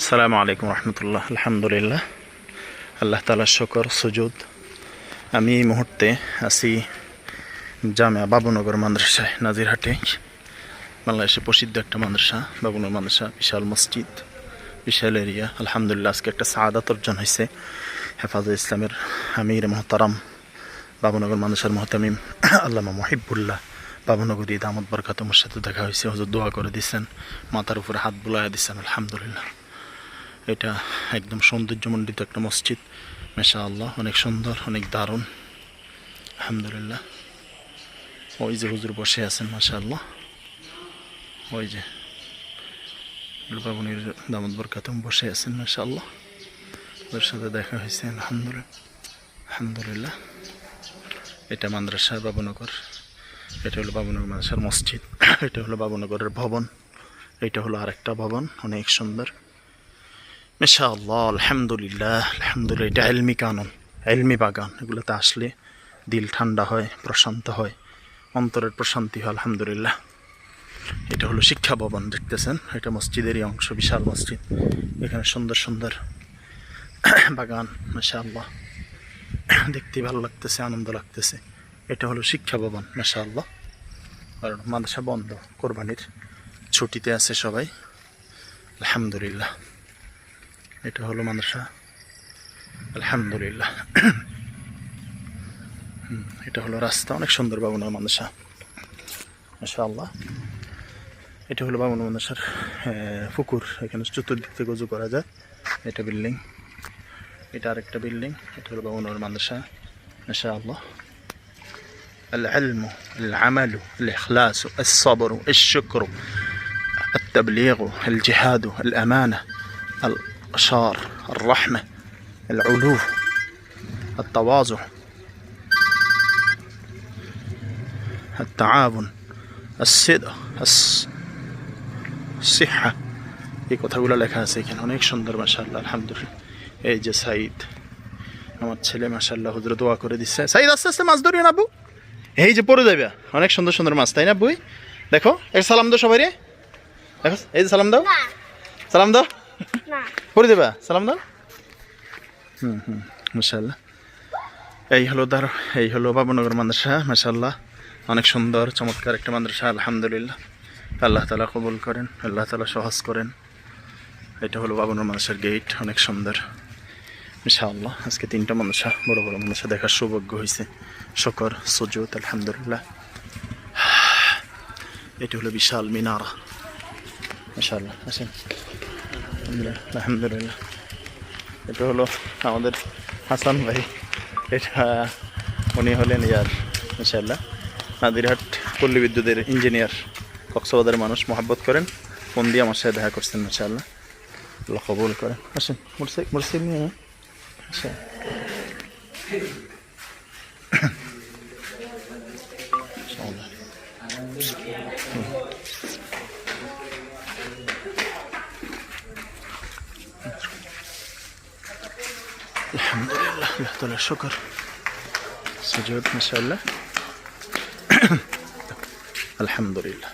আসসালামু আলাইকুম রহমতুল্লাহ, আলহামদুলিল্লাহ। আল্লাহ তালা শকর, সুজুদ। আমি এই মুহূর্তে আছি জামিয়া বাবুনগর মাদ্রাসায়, নাজিরহাটে। বাংলাদেশে প্রসিদ্ধ একটা মাদ্রাসা, বাবুনগর মাদ্রাসা, বিশাল মসজিদ, বিশাল এরিয়া। আলহামদুলিল্লাহ, আজকে একটা সাদাত অর্জন হয়েছে। হেফাজত ইসলামের আমির মহতারাম বাবুনগর মাদ্রাসার মহতামিম আল্লামা মহিবুল্লাহ বাবুনগর বাবুনগরী দামদ বরকাতমের সাথে দেখা হয়েছে। হজর দোয়া করে দিচ্ছেন মাথার উপরে হাত বুলাইয়া দিচ্ছেন আলহামদুলিল্লাহ। এটা একদম সৌন্দর্যমণ্ডিত একটা মসজিদ। মেশা আল্লাহ অনেক সুন্দর, অনেক দারুণ। আলহামদুলিল্লাহ। ওই যে হুজুর বসে আছেন মাশা আল্লাহ ওই যে বাবুনির দামদ বরকাতম বসে আছেন মাশা আল্লাহ ওদের সাথে দেখা হয়েছে, আলহামদুলিল্লাহ। আলহামদুলিল্লাহ। এটা মাদ্রাসা বাবুনগর। এটা হলো বাবুনগর মাদ্রাসার মসজিদ। এটা হলো বাবুনগরের ভবন। এটা হলো আরেকটা ভবন, অনেক সুন্দর। মেশা আল্লাহ আলহামদুলিল্লাহ আলহামদুলিল্লাহ। এটা এলমি কানন, এলমি বাগান, এগুলোতে আসলে দিল ঠান্ডা হয়, প্রশান্ত হয়, অন্তরের প্রশান্তি হয়, আলহামদুলিল্লাহ। এটা হলো শিক্ষা ভবন, দেখতেছেন? এটা মসজিদেরই অংশ, বিশাল মসজিদ। এখানে সুন্দর সুন্দর বাগান, মেশাআল্লাহ। দেখতে ভালো লাগতেছে, আনন্দ লাগতেছে। এটা হলো শিক্ষা ভবন, মেশাআল্লাহ। কারণ মাদ্রাসা বন্ধ, কোরবানির ছুটিতে আছে সবাই। আলহামদুলিল্লাহ। এটা হলো মাদ্রাসা আলহামদুলিল্লাহ হুম, এটা হলো রাস্তা অনেক সুন্দর বাবুনার মাদ্রাসা মাশা আল্লাহ এটা হলো বাবুনার মাদ্রাসার আহ, পুকুর এখানে চতুর্দিক থেকে উজু করা যায় এটা বিল্ডিং এটা আরেকটা বিল্ডিং এটা হলো বাবুনার মাদ্রাসা মাশা আল্লাহ العلم العمل الإخلاص الصبر الشكر التبليغ الجهاد الأمانة الإشار الرحمة العلو التواضع التعاون الصدق الص- الصحة এই কথাগুলো লেখা আছে এখানে অনেক সুন্দর মাসাল্লাহ আলহামদুলিল্লাহ এই যে সাইদ আমার ছেলে মাসাল্লাহ হুজুরে দোয়া করে দিচ্ছে সাইদ আস্তে আস্তে মাছ ধরিয়ে নাবু এই যে পড়ে যাবে অনেক সুন্দর সুন্দর মাছ তাই না বুই দেখো এই সালাম দাও সবাই রে দেখো এই যে সালাম দাও সালাম দাও পড়ে দেবা, সালাম দাও। হুম হুম মাশাল্লাহ এই হলো দার, এই হলো বাবুনগর মাদ্রাসা মাশাল্লাহ অনেক সুন্দর, চমৎকার একটা মাদ্রাসা, আলহামদুলিল্লাহ। আল্লাহ তালা কবুল করেন, আল্লাহ তালা সহজ করেন। এটা হলো বাবুনগর মাদ্রাসার গেট অনেক সুন্দর। ইনশাআল্লাহ আজকে তিনটা মাদ্রাসা, বড় বড় মাদ্রাসা দেখার সৌভাগ্য হয়েছে শকর সজুদ আলহামদুলিল্লাহ। এটা হলো বিশাল মিনারা। মাশাআল্লাহ, আসেন। আলহামদুলিল্লাহ আলহামদুলিল্লাহ। এটা হলো আমাদের হাসান ভাই। এটা উনি হলেন ইয়ার ইনশাল্লাহ নাদিরহাট পল্লী বিদ্যুতের ইঞ্জিনিয়ার, কক্সবাজারের মানুষ। মহাব্বত করেন, ফোন দিয়ে আমার সাথে দেখা করছেন ইনশাল্লাহ আল্লাহ করেন। আসেন মোটরসাইকেল মোটরসাইকেল নিয়ে আচ্ছা আলহামদুলিল্লাহ আল্লাহ তালা শুকর সুযোগ মাশাআল্লাহ আলহামদুলিল্লাহ